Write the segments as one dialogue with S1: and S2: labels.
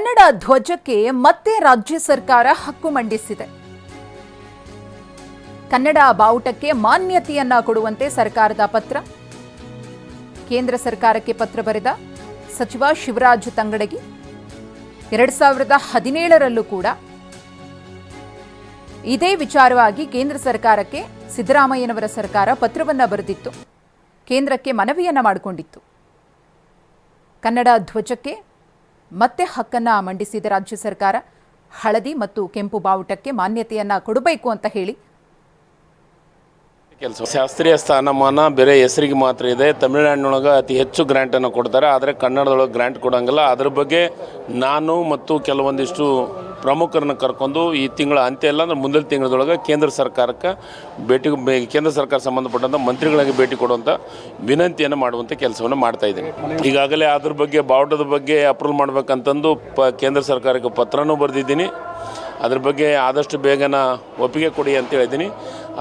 S1: ಕನ್ನಡ ಧ್ವಜಕ್ಕೆ ಮತ್ತೆ ರಾಜ್ಯ ಸರ್ಕಾರ ಹಕ್ಕು ಮಂಡಿಸಿದೆ. ಕನ್ನಡ ಬಾವುಟಕ್ಕೆ ಮಾನ್ಯತೆಯನ್ನ ಕೊಡುವಂತೆ ಸರ್ಕಾರದ ಪತ್ರ. ಕೇಂದ್ರ ಸರ್ಕಾರಕ್ಕೆ ಪತ್ರ ಬರೆದ ಸಚಿವ ಶಿವರಾಜ್ ತಂಗಡಗಿ. ಎರಡ್ ಸಾವಿರದ ಹದಿನೇಳರಲ್ಲೂ ಕೂಡ ಇದೇ ವಿಚಾರವಾಗಿ ಕೇಂದ್ರ ಸರ್ಕಾರಕ್ಕೆ ಸಿದ್ದರಾಮಯ್ಯನವರ ಸರ್ಕಾರ ಪತ್ರವನ್ನ ಬರೆದಿತ್ತು. ಕೇಂದ್ರಕ್ಕೆ ಮನವಿಯನ್ನ ಮಾಡಿಕೊಂಡಿತ್ತು. ಕನ್ನಡ ಧ್ವಜಕ್ಕೆ ಮತ್ತೆ ಹಕ್ಕನ್ನ ಮಂಡಿಸಿದ ರಾಜ್ಯ ಸರ್ಕಾರ ಹಳದಿ ಮತ್ತು ಕೆಂಪು ಬಾವುಟಕ್ಕೆ ಮಾನ್ಯತೆಯನ್ನು ಕೊಡಬೇಕು ಅಂತ ಹೇಳಿ.
S2: ಕೆಲಸ ಶಾಸ್ತ್ರೀಯ ಸ್ಥಾನಮಾನ ಬೇರೆ ಹೆಸರಿಗೆ ಮಾತ್ರ ಇದೆ. ತಮಿಳುನಾಡಿನೊಳಗೆ ಅತಿ ಹೆಚ್ಚು ಗ್ರ್ಯಾಂಟನ್ನು ಕೊಡ್ತಾರೆ. ಆದರೆ ಕನ್ನಡದೊಳಗೆ ಗ್ರ್ಯಾಂಟ್ ಕೊಡೋಂಗಿಲ್ಲ. ಅದ್ರ ಬಗ್ಗೆ ನಾನು ಮತ್ತು ಕೆಲವೊಂದಿಷ್ಟು ಪ್ರಮುಖರನ್ನು ಕರ್ಕೊಂಡು ಈ ತಿಂಗಳ ಅಂತ್ಯ ಇಲ್ಲ ಅಂದ್ರೆ ಮುಂದಿನ ತಿಂಗಳದೊಳಗೆ ಕೇಂದ್ರ ಸರ್ಕಾರಕ್ಕೆ ಭೇಟಿ ಕೇಂದ್ರ ಸರ್ಕಾರ ಸಂಬಂಧಪಟ್ಟಂಥ ಮಂತ್ರಿಗಳಿಗೆ ಭೇಟಿ ಕೊಡುವಂಥ ವಿನಂತಿಯನ್ನು ಮಾಡುವಂಥ ಕೆಲಸವನ್ನು ಮಾಡ್ತಾ ಇದ್ದೀನಿ. ಈಗಾಗಲೇ ಅದ್ರ ಬಗ್ಗೆ, ಬಾವುಟದ ಬಗ್ಗೆ ಅಪ್ರೂವ್ ಮಾಡ್ಬೇಕಂತಂದು ಪ, ಕೇಂದ್ರ ಸರ್ಕಾರಕ್ಕೆ ಪತ್ರನೂ ಬರೆದಿದ್ದೀನಿ. ಅದ್ರ ಬಗ್ಗೆ ಆದಷ್ಟು ಬೇಗನ ಒಪ್ಪಿಗೆ ಕೊಡಿ ಅಂತ ಹೇಳಿದ್ದೀನಿ.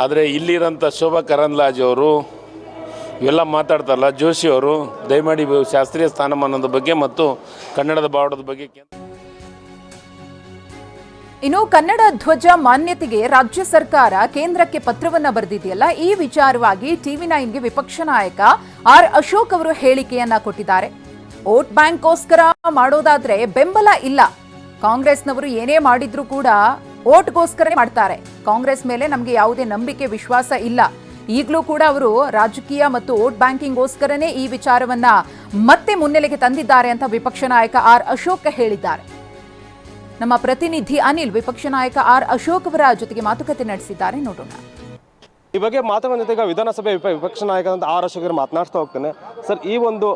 S2: ಆದರೆ ಇಲ್ಲಿರೋಂಥ ಶೋಭಾ ಕರಂದ್ಲಾಜೆ ಅವರು, ಇವೆಲ್ಲ ಮಾತಾಡ್ತಾರಲ್ಲ ಜೋಶಿ ಅವರು, ದಯಮಾಡಿ ಶಾಸ್ತ್ರೀಯ ಸ್ಥಾನಮಾನದ ಬಗ್ಗೆ ಮತ್ತು ಕನ್ನಡದ ಬಾವುಟದ ಬಗ್ಗೆ
S1: ಇನ್ನು ಕನ್ನಡ ಧ್ವಜ ಮಾನ್ಯತೆಗೆ ರಾಜ್ಯ ಸರ್ಕಾರ ಕೇಂದ್ರಕ್ಕೆ ಪತ್ರವನ್ನ ಬರೆದಿದೆಯಲ್ಲ, ಈ ವಿಚಾರವಾಗಿ ಟಿವಿ ನೈನ್ಗೆ ವಿಪಕ್ಷ ನಾಯಕ ಆರ್ ಅಶೋಕ್ ಅವರು ಹೇಳಿಕೆಯನ್ನ ಕೊಟ್ಟಿದ್ದಾರೆ. ವೋಟ್ ಬ್ಯಾಂಕ್ಗೋಸ್ಕರ ಮಾಡೋದಾದ್ರೆ ಬೆಂಬಲ ಇಲ್ಲ. ಕಾಂಗ್ರೆಸ್ನವರು ಏನೇ ಮಾಡಿದ್ರು ಕೂಡ ವೋಟ್ಗೋಸ್ಕರ ಮಾಡ್ತಾರೆ. ಕಾಂಗ್ರೆಸ್ ಮೇಲೆ ನಮಗೆ ಯಾವುದೇ ನಂಬಿಕೆ, ವಿಶ್ವಾಸ ಇಲ್ಲ. ಈಗಲೂ ಕೂಡ ಅವರು ರಾಜಕೀಯ ಮತ್ತು ವೋಟ್ ಬ್ಯಾಂಕಿಂಗ್ಗೋಸ್ಕರನೇ ಈ ವಿಚಾರವನ್ನ ಮತ್ತೆ ಮುನ್ನೆಲೆಗೆ ತಂದಿದ್ದಾರೆ ಅಂತ ವಿಪಕ್ಷ ನಾಯಕ ಆರ್ ಅಶೋಕ್ ಹೇಳಿದ್ದಾರೆ. ನಮ್ಮ ಪ್ರತಿನಿಧಿ ಅನಿಲ್ ವಿಪಕ್ಷ ನಾಯಕ ಆರ್ ಅಶೋಕ್ ಅವರ ಜೊತೆಗೆ ಮಾತುಕತೆ ನಡೆಸಿದ್ದಾರೆ. ನೋಡೋಣ.
S3: ಈ ಬಗ್ಗೆ ಮಾತಾಡೋ ಜೊತೆಗೆ ವಿಧಾನಸಭೆ ವಿಪ ವಿಪಕ್ಷ ನಾಯಕ ಆರ್ ಅಶೋಕರು ಮಾತನಾಡ್ತಾ ಹೋಗ್ತೇನೆ. ಸರ್ ಈ ಒಂದು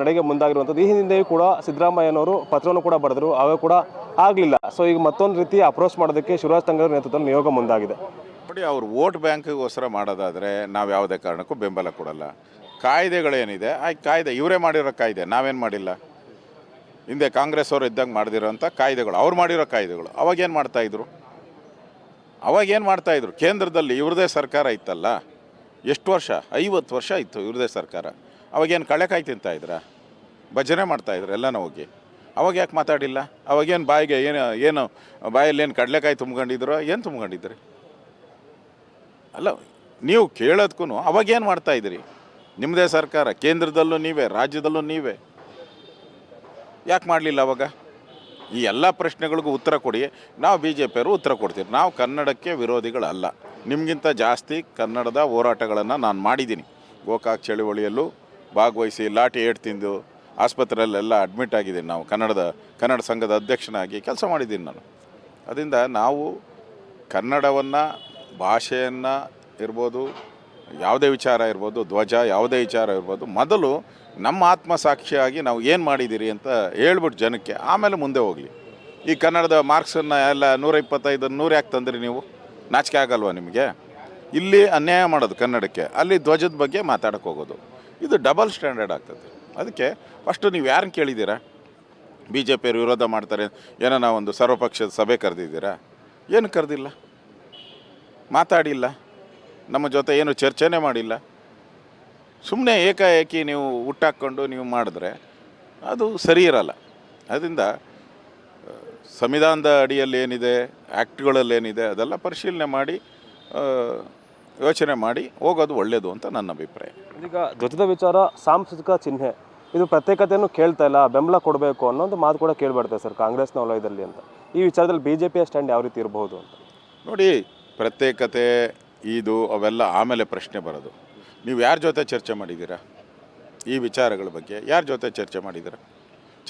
S3: ನಡೆಗೆ ಮುಂದಾಗಿರುವಂಥದ್ದು ಈ ಹಿಂದೆಯೂ ಕೂಡ ಸಿದ್ದರಾಮಯ್ಯನವರು ಪತ್ರವನ್ನು ಕೂಡ ಬರೆದರು ಅವೆ ಕೂಡ ಆಗಲಿಲ್ಲ. ಸೊ ಈಗ ಮತ್ತೊಂದು ರೀತಿ ಅಪ್ರೋಚ್ ಮಾಡೋದಕ್ಕೆ ಶಿವರಾಜ್ ತಂಗರ್ ನೇತೃತ್ವದಲ್ಲಿ ನಿಯೋಗ ಮುಂದಾಗಿದೆ.
S4: ನೋಡಿ ಅವರು ವೋಟ್ ಬ್ಯಾಂಕ್ಗೋಸ್ಕರ ಮಾಡೋದಾದರೆ ನಾವು ಯಾವುದೇ ಕಾರಣಕ್ಕೂ ಬೆಂಬಲ ಕೊಡಲ್ಲ. ಕಾಯ್ದೆಗಳೇನಿದೆ ಆ ಕಾಯ್ದೆ ಇವರೇ ಮಾಡಿರೋ ಕಾಯ್ದೆ ನಾವೇನು ಮಾಡಿಲ್ಲ? ಹಿಂದೆ ಕಾಂಗ್ರೆಸ್ ಅವರು ಇದ್ದಾಗ ಮಾಡ್ದಿರೋಂಥ ಕಾಯ್ದೆಗಳು, ಅವ್ರು ಮಾಡಿರೋ ಕಾಯ್ದೆಗಳು ಅವಾಗೇನು ಮಾಡ್ತಾಯಿದ್ರು ಅವಾಗೇನು ಮಾಡ್ತಾಯಿದ್ರು ಕೇಂದ್ರದಲ್ಲಿ ಇವ್ರದೇ ಸರ್ಕಾರ ಇತ್ತಲ್ಲ, ಎಷ್ಟು ವರ್ಷ? ಐವತ್ತು ವರ್ಷ ಇತ್ತು ಇವ್ರದೇ ಸರ್ಕಾರ. ಅವಾಗೇನು ಕಳೆಕಾಯಿ ತಿಂತಾ ತಿಂತಾಯಿದ್ರ ಭಜನೆ ಮಾಡ್ತಾಯಿದ್ರು ಎಲ್ಲ ಹೋಗಿ. ಅವಾಗ ಯಾಕೆ ಮಾತಾಡಿಲ್ಲ? ಅವಾಗೇನು ಬಾಯಿಗೆ ಏನು ಏನು, ಬಾಯಲ್ಲಿ ಏನು ಕಡಲೆಕಾಯಿ ತುಂಬ್ಕೊಂಡಿದ್ರು, ಏನು ತುಂಬ್ಕೊಂಡಿದ್ರಿ? ಅಲ್ಲ, ನೀವು ಕೇಳೋದಕ್ಕೂ ಅವಾಗೇನು ಮಾಡ್ತಾಯಿದ್ರಿ ನಿಮ್ಮದೇ ಸರ್ಕಾರ, ಕೇಂದ್ರದಲ್ಲೂ ನೀವೇ, ರಾಜ್ಯದಲ್ಲೂ ನೀವೇ. ಯಾಕೆ ಮಾಡಲಿಲ್ಲ ಅವಾಗ? ಈ ಎಲ್ಲ ಪ್ರಶ್ನೆಗಳಿಗೂ ಉತ್ತರ ಕೊಡಿ. ನಾವು ಬಿ ಜೆ ಪಿಯವರು ಉತ್ತರ ಕೊಡ್ತೀವಿ. ನಾವು ಕನ್ನಡಕ್ಕೆ ವಿರೋಧಿಗಳಲ್ಲ. ನಿಮಗಿಂತ ಜಾಸ್ತಿ ಕನ್ನಡದ ಹೋರಾಟಗಳನ್ನು ನಾನು ಮಾಡಿದ್ದೀನಿ. ಗೋಕಾಕ್ ಚಳುವಳಿಯಲ್ಲೂ ಭಾಗವಹಿಸಿ ಲಾಠಿ ಏಟ್ ತಿಂದು ಆಸ್ಪತ್ರೆಯಲ್ಲೆಲ್ಲ ಅಡ್ಮಿಟ್ ಆಗಿದ್ದೀನಿ ನಾವು. ಕನ್ನಡದ, ಕನ್ನಡ ಸಂಘದ ಅಧ್ಯಕ್ಷನಾಗಿ ಕೆಲಸ ಮಾಡಿದ್ದೀನಿ ನಾನು. ಅದರಿಂದ ನಾವು ಕನ್ನಡವನ್ನು, ಭಾಷೆಯನ್ನು ಇರ್ಬೋದು ಯಾವುದೇ ವಿಚಾರ ಇರ್ಬೋದು, ಧ್ವಜ ಯಾವುದೇ ವಿಚಾರ ಇರ್ಬೋದು, ಮೊದಲು ನಮ್ಮ ಆತ್ಮಸಾಕ್ಷಿಯಾಗಿ ನಾವು ಏನು ಮಾಡಿದ್ದೀರಿ ಅಂತ ಹೇಳ್ಬಿಟ್ಟು ಜನಕ್ಕೆ, ಆಮೇಲೆ ಮುಂದೆ ಹೋಗಲಿ. ಈ ಕನ್ನಡದ ಮಾರ್ಕ್ಸನ್ನು ಎಲ್ಲ ನೂರ ಇಪ್ಪತ್ತೈದು ನೂರು ಯಾಕೆ ತಂದ್ರಿ ನೀವು? ನಾಚಿಕೆ ಆಗಲ್ವಾ ನಿಮಗೆ? ಇಲ್ಲಿ ಅನ್ಯಾಯ ಮಾಡೋದು ಕನ್ನಡಕ್ಕೆ, ಅಲ್ಲಿ ಧ್ವಜದ ಬಗ್ಗೆ ಮಾತಾಡಕ್ಕೆ ಹೋಗೋದು. ಇದು ಡಬಲ್ ಸ್ಟ್ಯಾಂಡರ್ಡ್ ಆಗ್ತದೆ. ಅದಕ್ಕೆ ಫಸ್ಟು ನೀವು ಯಾರನ್ನ ಕೇಳಿದ್ದೀರಾ? ಬಿ ಜೆ ಪಿಯವರು ವಿರೋಧ ಮಾಡ್ತಾರೆ ಏನೋ ಒಂದು ಸರ್ವಪಕ್ಷದ ಸಭೆ ಕರೆದಿದ್ದೀರಾ? ಏನು ಕರೆದಿಲ್ಲ? ಮಾತಾಡಿಲ್ಲ. ನಮ್ಮ ಜೊತೆ ಏನು ಚರ್ಚೆನೇ ಮಾಡಿಲ್ಲ. ಸುಮ್ಮನೆ ಏಕಾಏಕಿ ನೀವು ಹುಟ್ಟಾಕ್ಕೊಂಡು ನೀವು ಮಾಡಿದ್ರೆ ಅದು ಸರಿ ಇರಲ್ಲ. ಅದರಿಂದ ಸಂವಿಧಾನದ ಅಡಿಯಲ್ಲಿ ಏನಿದೆ ಆ್ಯಕ್ಟ್ಗಳಲ್ಲೇನಿದೆ ಅದೆಲ್ಲ ಪರಿಶೀಲನೆ ಮಾಡಿ ಯೋಚನೆ ಮಾಡಿ ಹೋಗೋದು ಒಳ್ಳೆಯದು ಅಂತ ನನ್ನ ಅಭಿಪ್ರಾಯ.
S3: ಈಗ ಧ್ವಜದ ವಿಚಾರ ಸಾಂಸ್ಕೃತಿಕ ಚಿಹ್ನೆ ಇದು ಪ್ರತ್ಯೇಕತೆಯನ್ನು ಕೇಳ್ತಾ ಇಲ್ಲ ಬೆಂಬಲ ಕೊಡಬೇಕು ಅನ್ನೋ ಒಂದು ಮಾತು ಕೂಡ ಕೇಳ್ಬಾರ್ದು ಸರ್ ಕಾಂಗ್ರೆಸ್ನ ವಲಯದಲ್ಲಿ ಅಂತ. ಈ ವಿಚಾರದಲ್ಲಿ ಬಿ ಜೆ ಪಿಯ ಸ್ಟ್ಯಾಂಡ್ ಯಾವ ರೀತಿ ಇರಬಹುದು ಅಂತ?
S4: ನೋಡಿ ಪ್ರತ್ಯೇಕತೆ ಇದು ಅವೆಲ್ಲ ಆಮೇಲೆ ಪ್ರಶ್ನೆ ಬರೋದು. ನೀವು ಯಾರ ಜೊತೆ ಚರ್ಚೆ ಮಾಡಿದ್ದೀರಾ? ಈ ವಿಚಾರಗಳ ಬಗ್ಗೆ ಯಾರ ಜೊತೆ ಚರ್ಚೆ ಮಾಡಿದ್ದೀರಾ?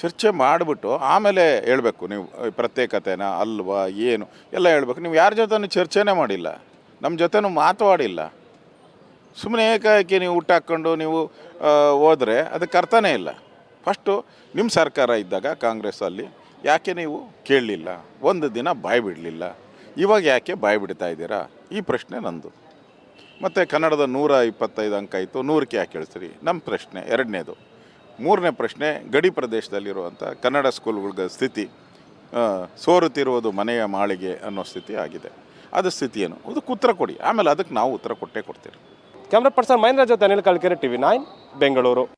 S4: ಚರ್ಚೆ ಮಾಡಿಬಿಟ್ಟು ಆಮೇಲೆ ಹೇಳಬೇಕು ನೀವು ಪ್ರತ್ಯೇಕತೆನ, ಅಲ್ವಾ, ಏನು, ಎಲ್ಲ ಹೇಳಬೇಕು. ನೀವು ಯಾರ ಜೊತೆನೂ ಚರ್ಚೆನೇ ಮಾಡಿಲ್ಲ. ನಮ್ಮ ಜೊತೆನೂ ಮಾತಾಡಿಲ್ಲ ಸುಮ್ಮನೆ ಏಕಾಏಕಿ ನೀವು ಊಟ ಹಾಕ್ಕೊಂಡು ನೀವು ಹೋದರೆ ಅದಕ್ಕೆ ಅರ್ಥನೇ ಇಲ್ಲ. ಫಸ್ಟು ನಿಮ್ಮ ಸರ್ಕಾರ ಇದ್ದಾಗ ಕಾಂಗ್ರೆಸ್ಸಲ್ಲಿ ಯಾಕೆ ನೀವು ಕೇಳಲಿಲ್ಲ? ಒಂದು ದಿನ ಬಾಯಿ ಬಿಡಲಿಲ್ಲ ಇವಾಗ ಯಾಕೆ ಬಾಯಿ ಬಿಡ್ತಾ ಇದ್ದೀರಾ? ಈ ಪ್ರಶ್ನೆ ನಂದು. ಮತ್ತು ಕನ್ನಡದ ನೂರ ಇಪ್ಪತ್ತೈದು ಅಂಕ ಇತ್ತು. ನೂರಕ್ಕೆ ಯಾಕೆ ಹೇಳ್ತೀರಿ? ನಮ್ಮ ಪ್ರಶ್ನೆ, ಎರಡನೇದು. ಮೂರನೇ ಪ್ರಶ್ನೆ, ಗಡಿ ಪ್ರದೇಶದಲ್ಲಿರುವಂಥ ಕನ್ನಡ ಸ್ಕೂಲ್ಗಳ ಸ್ಥಿತಿ ಸೋರುತ್ತಿರುವುದು ಮನೆಯ ಮಾಳಿಗೆ ಅನ್ನೋ ಸ್ಥಿತಿ ಆಗಿದೆ. ಅದು ಸ್ಥಿತಿ ಏನು? ಅದಕ್ಕೆ ಉತ್ತರ ಕೊಡಿ. ಆಮೇಲೆ ಅದಕ್ಕೆ ನಾವು ಉತ್ತರ ಕೊಟ್ಟೇ ಕೊಡ್ತೀರಿ.
S3: ಕ್ಯಾಮ್ರಾ ಪರ್ಸನ್ ಮಹೇಂದ್ರ ಜೊತೆ Anil T V nine, Bengaluru.